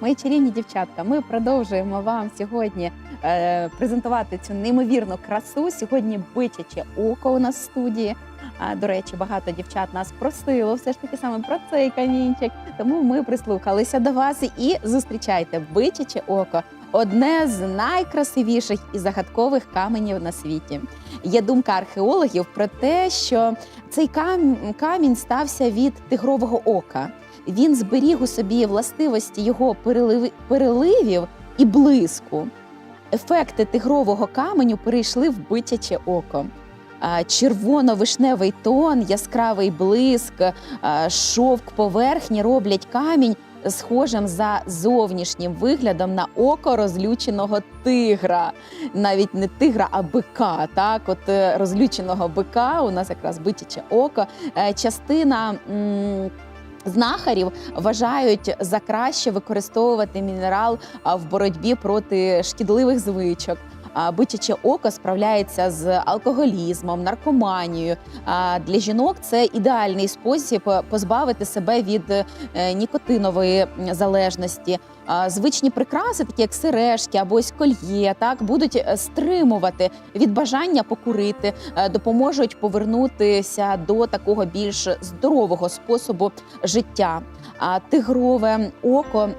мої чарівні дівчатка. Ми продовжуємо вам сьогодні е, презентувати цю неймовірну красу. Сьогодні бичаче око у нас в студії. А, до речі, багато дівчат нас просило все ж таки саме про цей камінчик. Тому ми прислухалися до вас і зустрічайте бичаче око. Одне з найкрасивіших і загадкових каменів на світі. Є думка археологів про те, що цей кам- камінь стався від тигрового ока. Він зберіг у собі властивості його переливів і блиску. Ефекти тигрового каменю перейшли в бичаче око. Червоно-вишневий тон, яскравий блиск, шовк поверхні роблять камінь схожим за зовнішнім виглядом на око розлюченого тигра. Навіть не тигра, а бика. Так, от е, розлюченого бика у нас якраз бичаче око. Е, Частина. м, Знахарів вважають за краще використовувати мінерал в боротьбі проти шкідливих звичок. Бичаче око справляється з алкоголізмом, наркоманією. А Для жінок це ідеальний спосіб е, позбавити себе від е, нікотинової залежності. Звичні прикраси, такі як сережки або ось кольє, так будуть е, стримувати від бажання покурити, допоможуть повернутися до такого більш здорового способу життя. А тигрове око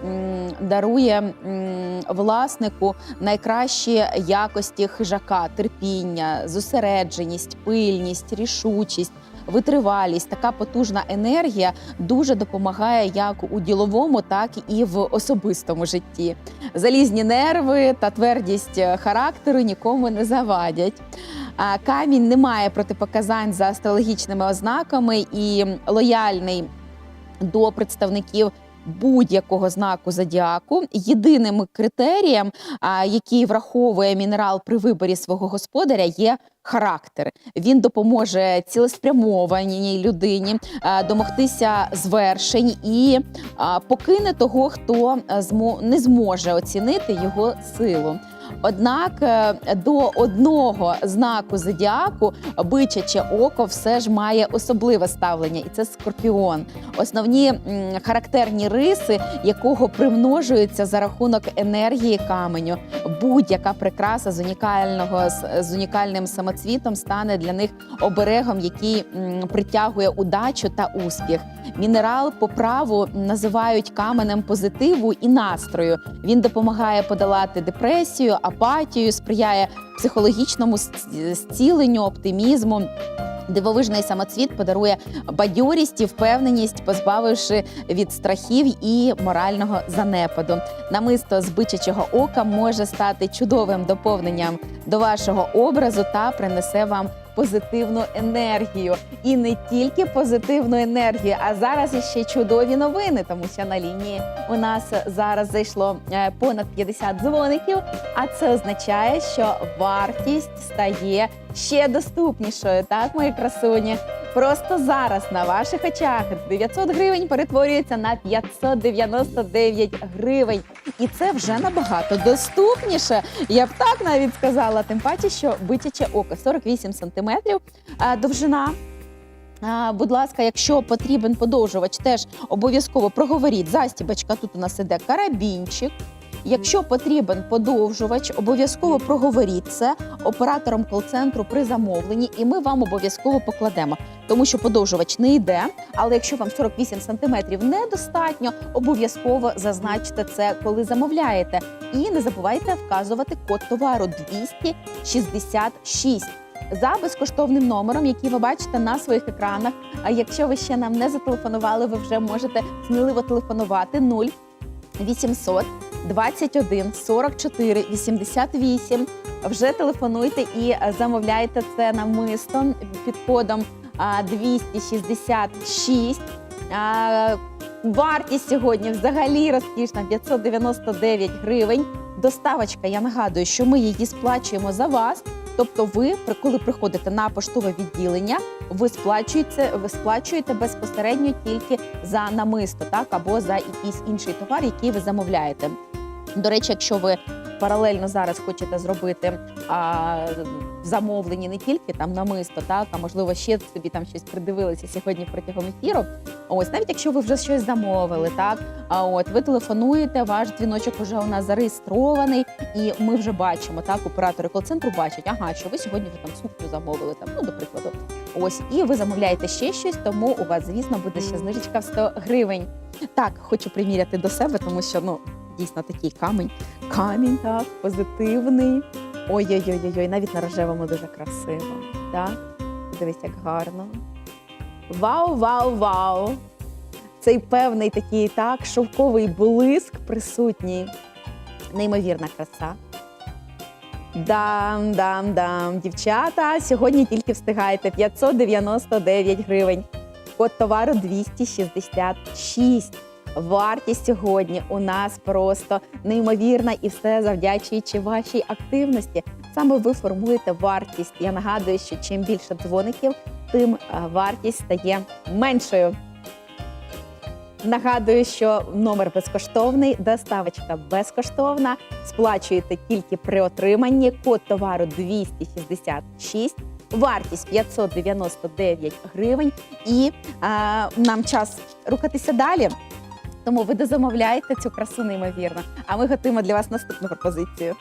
дарує власнику найкращі якості хижака, терпіння, зосередженість, пильність, рішучість. Витривалість, така потужна енергія дуже допомагає як у діловому, так і в особистому житті. Залізні нерви та твердість характеру нікому не завадять. Камінь не має протипоказань за астрологічними ознаками і лояльний до представників будь-якого знаку зодіаку. Єдиним критерієм, який враховує мінерал при виборі свого господаря, є характер. Він допоможе цілеспрямованій людині домогтися звершень і покине того, хто не зможе оцінити його силу. Однак е, до одного знаку зодіаку бичаче око все ж має особливе ставлення, і це скорпіон. Основні характерні риси, якого примножуються за рахунок енергії каменю. Будь-яка прикраса з унікального з- з унікальним самоцвітом стане для них оберегом, який притягує удачу та успіх. Мінерал по праву називають каменем позитиву і настрою. Він допомагає подолати депресію, апатію, сприяє психологічному зціленню, оптимізму. Дивовижний самоцвіт подарує бадьорість і впевненість, позбавивши від страхів і морального занепаду. Намисто з бичачого ока може стати чудовим доповненням до вашого образу та принесе вам позитивну енергію. І не тільки позитивну енергію, а зараз іще чудові новини, тому що на лінії у нас зараз зайшло е, понад 50 дзвоників. А це означає, що вартість стає ще доступнішою. Так, мої красуні. Просто зараз на ваших очах 900 гривень перетворюється на 599 гривень. І це вже набагато доступніше. Я б так навіть сказала. Тим паче, що бичаче око 48 сантиметрів довжина. Будь ласка, якщо потрібен подовжувач, теж обов'язково проговоріть. Застібочка тут у нас іде карабінчик. Якщо потрібен подовжувач, обов'язково проговоріть це оператором кол-центру при замовленні, і ми вам обов'язково покладемо, тому що подовжувач не йде. Але якщо вам 48 сантиметрів недостатньо, обов'язково зазначте це, коли замовляєте. І не забувайте вказувати код товару 266 за безкоштовним номером, який ви бачите на своїх екранах. А якщо ви ще нам не зателефонували, ви вже можете сміливо телефонувати 0 800 21 44 88. Вже телефонуйте і замовляйте це намисто під кодом а, 266. А, Вартість сьогодні взагалі розкішна 599 гривень. Доставочка, я нагадую, що ми її сплачуємо за вас. Тобто, ви, коли приходите на поштове відділення, ви сплачуєте, ви сплачуєте безпосередньо тільки за намисто, так або за якийсь інший товар, який ви замовляєте. До речі, якщо ви паралельно зараз хочете зробити а, в не тільки там намисто, так а можливо ще собі там щось придивилися сьогодні протягом ефіру. Ось навіть якщо ви вже щось замовили, так а от ви телефонуєте, ваш дзвіночок вже у нас зареєстрований, і ми вже бачимо так. Оператори кол-центру бачать, ага, що ви сьогодні вже там сукню замовили. Там ну до прикладу, ось і ви замовляєте ще щось, тому у вас, звісно, буде ще знижечка в 100 гривень. Так, хочу приміряти до себе, тому що ну дійсно такий камінь. Камінь, так, позитивний. Ой-ой-ой, ой навіть на рожевому дуже красиво. Так, дивись, як гарно. Вау, вау, вау! Цей певний такий так, шовковий блиск присутній. Неймовірна краса. Дам, дам, дам. Дівчата, сьогодні тільки встигаєте 599 гривень. Код товару 266. Вартість сьогодні у нас просто неймовірна і все завдячуючи вашій активності. Саме ви формуєте вартість. Я нагадую, що чим більше дзвоників, тим е, вартість стає меншою. Нагадую, що номер безкоштовний, доставочка безкоштовна. Сплачуєте тільки при отриманні. Код товару 266, вартість 599 гривень. І е, нам час рухатися далі. Тому ви дозамовляйте цю красу неймовірно. А ми готуємо для вас наступну пропозицію.